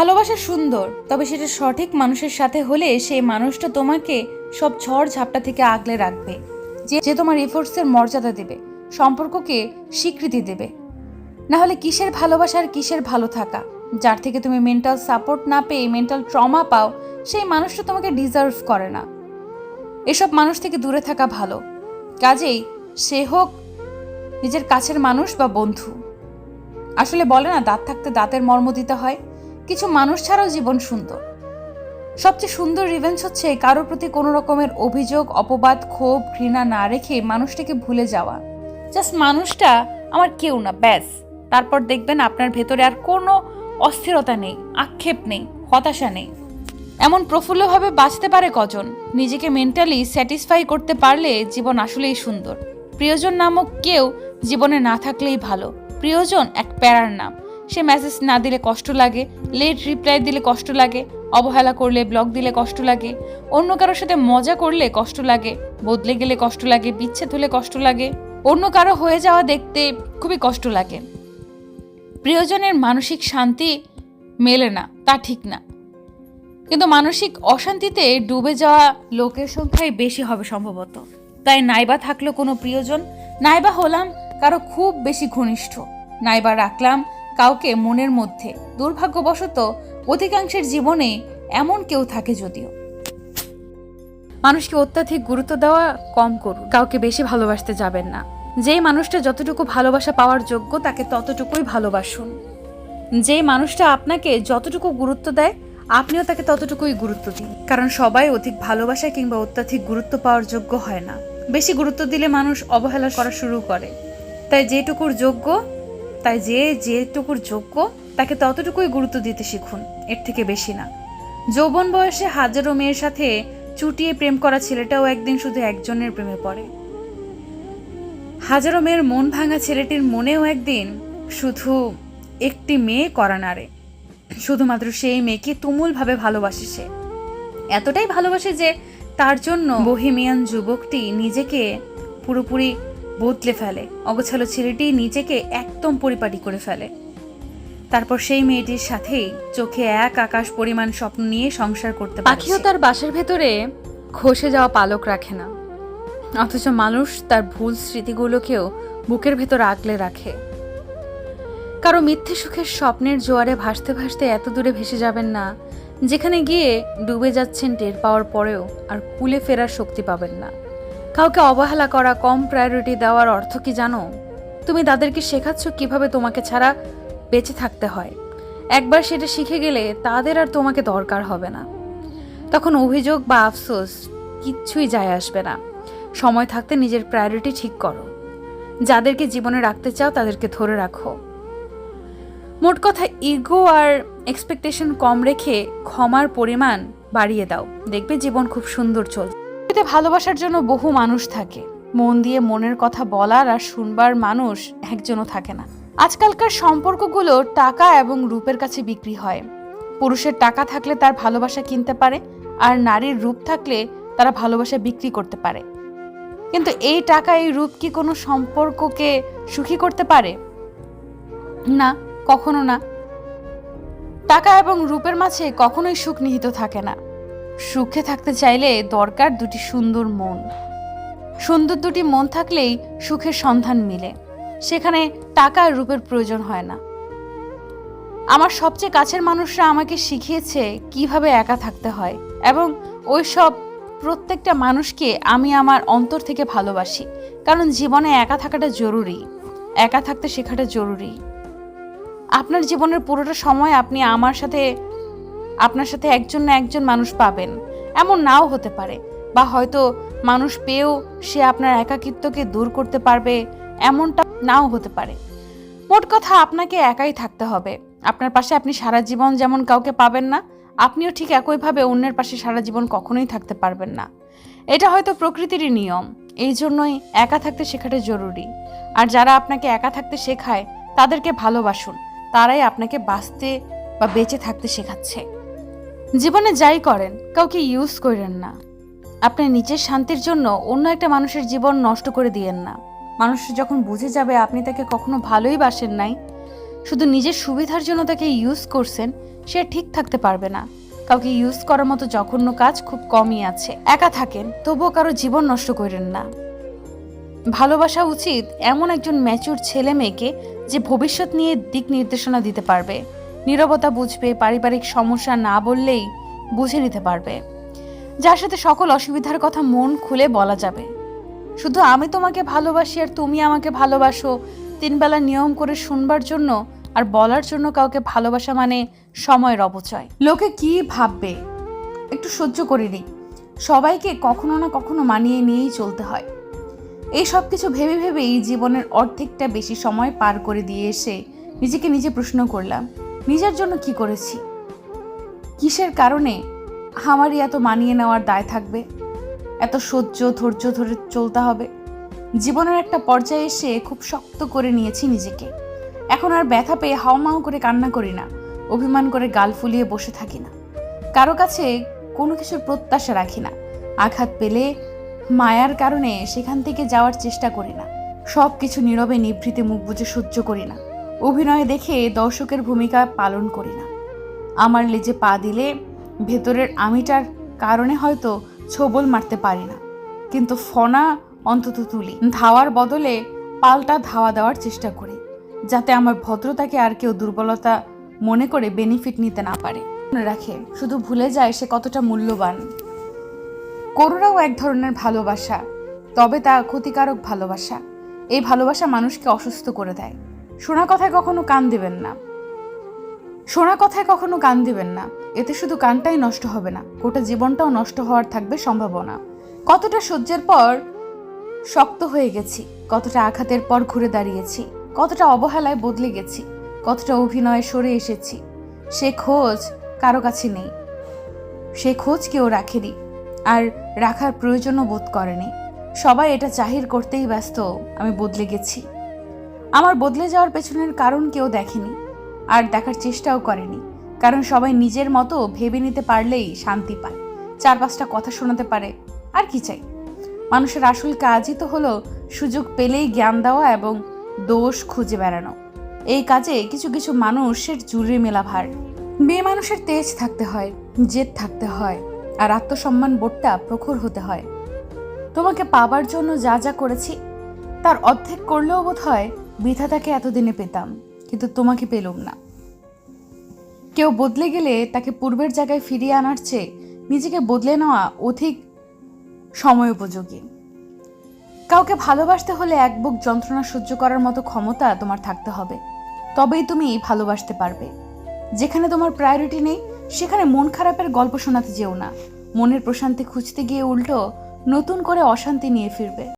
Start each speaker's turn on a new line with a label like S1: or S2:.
S1: ভালোবাসা সুন্দর, তবে সেটা সঠিক মানুষের সাথে হলে সেই মানুষটা তোমাকে সব ঝড় ঝাপটা থেকে আগলে রাখবে, যে যে তোমার এফোর্টসের মর্যাদা দেবে, সম্পর্ককে স্বীকৃতি দেবে। না হলে কিসের ভালোবাসা আর কিসের ভালো থাকা? যার থেকে তুমি মেন্টাল সাপোর্ট না পেয়ে মেন্টাল ট্রমা পাও, সেই মানুষটা তোমাকে ডিজার্ভ করে না। এসব মানুষ থেকে দূরে থাকা ভালো। কাজেই সে হোক নিজের কাছের মানুষ বা বন্ধু। আসলে বলে না, দাঁত থাকতে দাঁতের মর্ম দিতে হয়। কিছু মানুষ ছাড়াও জীবন সুন্দর। সবচেয়ে সুন্দর রিভেঞ্জ হচ্ছে কারোর প্রতি কোনো রকমের অভিযোগ, অপবাদ, ক্ষোভ, ঘৃণা না রেখে মানুষটাকে ভুলে যাওয়া। জাস্ট মানুষটা আমার কেউ না, ব্যাস। তারপর দেখবেন আপনার ভেতরে আর কোনো অস্থিরতা নেই, আক্ষেপ নেই, হতাশা নেই। এমন প্রফুল্লভাবে বাঁচতে পারে কজন? নিজেকে মেন্টালি স্যাটিসফাই করতে পারলে জীবন আসলেই সুন্দর। প্রিয়জন নামক কেউ জীবনে না থাকলেই ভালো। প্রিয়জন এক প্যারার নাম। সে মেসেজ না দিলে কষ্ট লাগে লেট রিপ্লাই দিলে কষ্ট লাগে, অবহেলা করলে ব্লক দিলে কষ্ট লাগে, অন্য কারোর সাথে মজা করলে কষ্ট লাগে, বদলে গেলে কষ্ট লাগে, বিচ্ছেদ হলে কষ্ট লাগে, অন্য কারও হয়ে যাওয়া দেখতে খুবই কষ্ট লাগে। প্রিয়জনের মানসিক শান্তি মেলে না, তা ঠিক না। কিন্তু মানসিক অশান্তিতে ডুবে যাওয়া লোকের সংখ্যাই বেশি হবে সম্ভবত। তাই নাইবা থাকল কোনো প্রিয়জন, নাইবা হলাম কারও খুব বেশি ঘনিষ্ঠ, নাইবা রাখলাম কাউকে মনের মধ্যে দুর্ভাগ্যবশত অধিকাংশের জীবনে এমন কেউ থাকে যদিও। মানুষকে অত্যাধিক গুরুত্ব দেওয়া কম করুন। কাউকে বেশি ভালোবাসতে যাবেন না। যেই মানুষটা যতটুকু ভালোবাসা পাওয়ার যোগ্য, তাকে ততটুকুই ভালোবাসুন। যেই মানুষটা আপনাকে যতটুকু গুরুত্ব দেয়, আপনিও তাকে ততটুকুই গুরুত্ব দিন। কারণ সবাই অধিক ভালোবাসা কিংবা অত্যাধিক গুরুত্ব পাওয়ার যোগ্য হয় না। বেশি গুরুত্ব দিলে মানুষ অবহেলা করা শুরু করে। তাই যেটুকুর যোগ্য তাই যে যেটুকুর যোগ্য, তাকে ততটুকুই গুরুত্ব দিতে শিখুন, এর থেকে বেশি না। যৌবন বয়সে হাজারো মেয়ের সাথে চুটিয়ে প্রেম করা ছেলেটাও একদিন শুধু একজনের প্রেমে পড়ে। হাজারো মেয়ের মন ভাঙা ছেলেটির মনেও একদিন শুধু একটি মেয়ে করা নাড়ে। শুধুমাত্র সেই মেয়েকে তুমুলভাবে ভালোবাসে সে। এতটাই ভালোবাসে যে তার জন্য বহিমিয়ান যুবকটি নিজেকে পুরোপুরি বদলে ফেলে, অগোছালো ছেলেটি নিজেকে একদম পরিপাটি করে ফেলে। তারপর সেই মেয়েটির সাথেই চোখে এক আকাশ পরিমাণ স্বপ্ন নিয়ে সংসার করতে
S2: পাখিও তার বাসার ভেতরে খসে যাওয়া পালক রাখে না। অথচ মানুষ তার ভুল স্মৃতিগুলোকেও বুকের ভেতর আগলে রাখে। কারও মিথ্যে সুখের স্বপ্নের জোয়ারে ভাসতে ভাসতে এত দূরে ভেসে যাবেন না, যেখানে গিয়ে ডুবে যাচ্ছেন টের পাওয়ার পরেও আর কুলে ফেরার শক্তি পাবেন না। কাউকে অবহেলা করা, কম প্রায়োরিটি দেওয়ার অর্থ কি জানো? তুমি তাদেরকে শেখাচ্ছ কীভাবে তোমাকে ছাড়া বেঁচে থাকতে হয়। একবার সেটা শিখে গেলে তাদের আর তোমাকে দরকার হবে না। তখন অভিযোগ বা আফসোস কিচ্ছুই যায় আসবে না। সময় থাকতে নিজের প্রায়োরিটি ঠিক করো। যাদেরকে জীবনে রাখতে চাও তাদেরকে ধরে রাখো। মোট কথা ইগো আর এক্সপেকটেশন কম রেখে ক্ষমার পরিমাণ বাড়িয়ে দাও। দেখবে জীবন খুব সুন্দর চলছে। এতে ভালোবাসার জন্য বহু মানুষ থাকে। মন দিয়ে মনের কথা বলার আর শুনবার মানুষ একজনও থাকে না। আজকালকার সম্পর্কগুলো টাকা এবং রূপের কাছে বিক্রি হয়। পুরুষের টাকা থাকলে তার ভালোবাসা কিনতে পারে, আর নারীর রূপ থাকলে তারা ভালোবাসা বিক্রি করতে পারে। কিন্তু এই টাকা, এই রূপ কি কোনো সম্পর্ককে সুখী করতে পারে? না, কখনো না। টাকা এবং রূপের মাঝে কখনোই সুখ নিহিত থাকে না। সুখে থাকতে চাইলে দরকার দুটি সুন্দর মন। সুন্দর দুটি মন থাকলেই সুখের সন্ধান মিলে। সেখানে টাকা রূপের প্রয়োজন হয় না। আমার সবচেয়ে কাছের মানুষরা আমাকে শিখিয়েছে কীভাবে একা থাকতে হয় এবং ওই সব প্রত্যেকটা মানুষকে আমি আমার অন্তর থেকে ভালোবাসি, কারণ জীবনে একা থাকাটা জরুরি, একা থাকতে শেখাটা জরুরি। আপনার জীবনের পুরোটা সময় আপনি আমার সাথে আপনার সাথে একজন না একজন মানুষ পাবেন। এমন নাও হতে পারে। বা হয়তো মানুষ পেয়েও সে আপনার একাকিত্বকে দূর করতে পারবে, এমনটা নাও হতে পারে। মোট কথা আপনাকে একাই থাকতে হবে। আপনার পাশে আপনি সারা জীবন যেমন কাউকে পাবেন না, আপনিও ঠিক একইভাবে অন্যের পাশে সারা জীবন কখনোই থাকতে পারবেন না। এটা হয়তো প্রকৃতিরই নিয়ম। এই জন্যই একা থাকতে শেখাটা জরুরি। আর যারা আপনাকে একা থাকতে শেখায়, তাদেরকে ভালোবাসুন। তারাই আপনাকে বাঁচতে বা বেঁচে থাকতে শেখাচ্ছে। জীবনে যাই করেন, কাউকে ইউজ করেন না। আপনি নিজের শান্তির জন্য অন্য একটা মানুষের জীবন নষ্ট করে দিয়েন না। মানুষ যখন বুঝে যাবে আপনি তাকে কখনো ভালোই বাসেন নাই, শুধু নিজের সুবিধার জন্য তাকে ইউজ করছেন, সে ঠিক থাকতে পারবে না। কাউকে ইউজ করার মতো জঘন্য কাজ খুব কমই আছে। একা থাকেন, তবুও কারও জীবন নষ্ট করেন না। ভালোবাসা উচিত এমন একজন ম্যাচুর ছেলে মেয়েকে যে ভবিষ্যৎ নিয়ে দিক নির্দেশনা দিতে পারবে। নীরবতা বুঝবে, পারিবারিক সমস্যা না বললেই বুঝে নিতে পারবে। যার সাথে সকল অসুবিধার কথা মন খুলে বলা যাবে। শুধু আমি তোমাকে ভালোবাসি আর তুমি আমাকে ভালোবাসো, তিনবেলা নিয়ম করে শুনবার জন্য আর বলার জন্য কাউকে ভালোবাসা মানে সময়ের অপচয়।
S1: লোকে কি ভাববে? একটু সহ্য করে নিই। সবাইকে কখনো না কখনো মানিয়ে নিয়েই চলতে হয়। এই সব কিছু ভেবে ভেবেই জীবনের অর্ধেকটা বেশি সময় পার করে দিয়ে এসে নিজেকে নিজে প্রশ্ন করলাম নিজের জন্য কি করেছি? কিসের কারণে আমারই এত মানিয়ে নেওয়ার দায় থাকবে? এত সহ্য, ধৈর্য ধরে চলতে হবে? জীবনের একটা পর্যায়ে এসে খুব শক্ত করে নিয়েছি নিজেকে। এখন আর ব্যথা পেয়ে হাওমাও করে কান্না করি না, অভিমান করে গাল ফুলিয়ে বসে থাকি না। কারও কাছে কোনো কিছুর প্রত্যাশা রাখি না। আঘাত পেলে মায়ার কারণে সেখান থেকে যাওয়ার চেষ্টা করি না। সব কিছু নীরবে নিভৃতে মুখ বুজে সহ্য করি না। অভিনয় দেখে দর্শকের ভূমিকা পালন করি না। আমার লেজে পা দিলে ভেতরের আমিটার কারণে হয়তো ছোবল মারতে পারি না। কিন্তু ফনা অন্তত তুলি। ধাওয়ার বদলে পাল্টা ধাওয়া দেওয়ার চেষ্টা করি, যাতে আমার ভদ্রতাকে আর কেউ দুর্বলতা মনে করে বেনিফিট নিতে না পারে। মনে রাখে, শুধু ভুলে যায় সে কতটা মূল্যবান। করুণাও এক ধরনের ভালোবাসা, তবে তা ক্ষতিকারক ভালোবাসা। এই ভালোবাসা মানুষকে অসুস্থ করে দেয়। শোনা কথায় কখনো কান দিবেন না। শোনা কথায় কখনো কান দিবেন না। এতে শুধু কানটাই নষ্ট হবে না, গোটা জীবনটাও নষ্ট হওয়ার থাকবে সম্ভাবনা। কতটা সহ্যের পর শক্ত হয়ে গেছি, কতটা আঘাতের পর ঘুরে দাঁড়িয়েছি, কতটা অবহেলায় বদলে গেছি, কতটা অভিনয়ে সরে এসেছি, সে খোঁজ কারও কাছে নেই। সে খোঁজ কেউ রাখেনি আর রাখার প্রয়োজনও বোধ করেনি। সবাই এটা জাহির করতেই ব্যস্ত, আমি বদলে গেছি। আমার বদলে যাওয়ার পেছনের কারণ কেউ দেখেনি, আর দেখার চেষ্টাও করেনি, কারণ সবাই নিজের মতো ভেবে নিতে পারলেই শান্তি পায়। চার পাঁচটা কথা শোনাতে পারে, আর কি চাই? মানুষের আসল কাজই তো হলো সুযোগ পেলেই জ্ঞান দেওয়া এবং দোষ খুঁজে বেড়ানো। এই কাজে কিছু কিছু মানুষের জুড়ে মেলা ভার মেয়ে মানুষের তেজ থাকতে হয়, জেদ থাকতে হয়, আর আত্মসম্মান বোধটা প্রখর হতে হয়। তোমাকে পাবার জন্য যা যা করেছি, তার অর্ধেক করলেও বোধ হয় বিধাতাকে এতদিনে পেতাম, কিন্তু তোমাকে পেলুম না। কেউ বদলে গেলে তাকে পূর্বের জায়গায় ফিরিয়ে আনার চেয়ে নিজেকে বদলে নেওয়া অধিক সময় উপযোগী। কাউকে ভালোবাসতে হলে এক বুক যন্ত্রণা সহ্য করার মতো ক্ষমতা তোমার থাকতে হবে। তবেই তুমি ভালোবাসতে পারবে। যেখানে তোমার প্রায়োরিটি নেই, সেখানে মন খারাপের গল্প শোনাতে যেও না। মনের প্রশান্তি খুঁজতে গিয়ে উল্টো নতুন করে অশান্তি নিয়ে ফিরবে।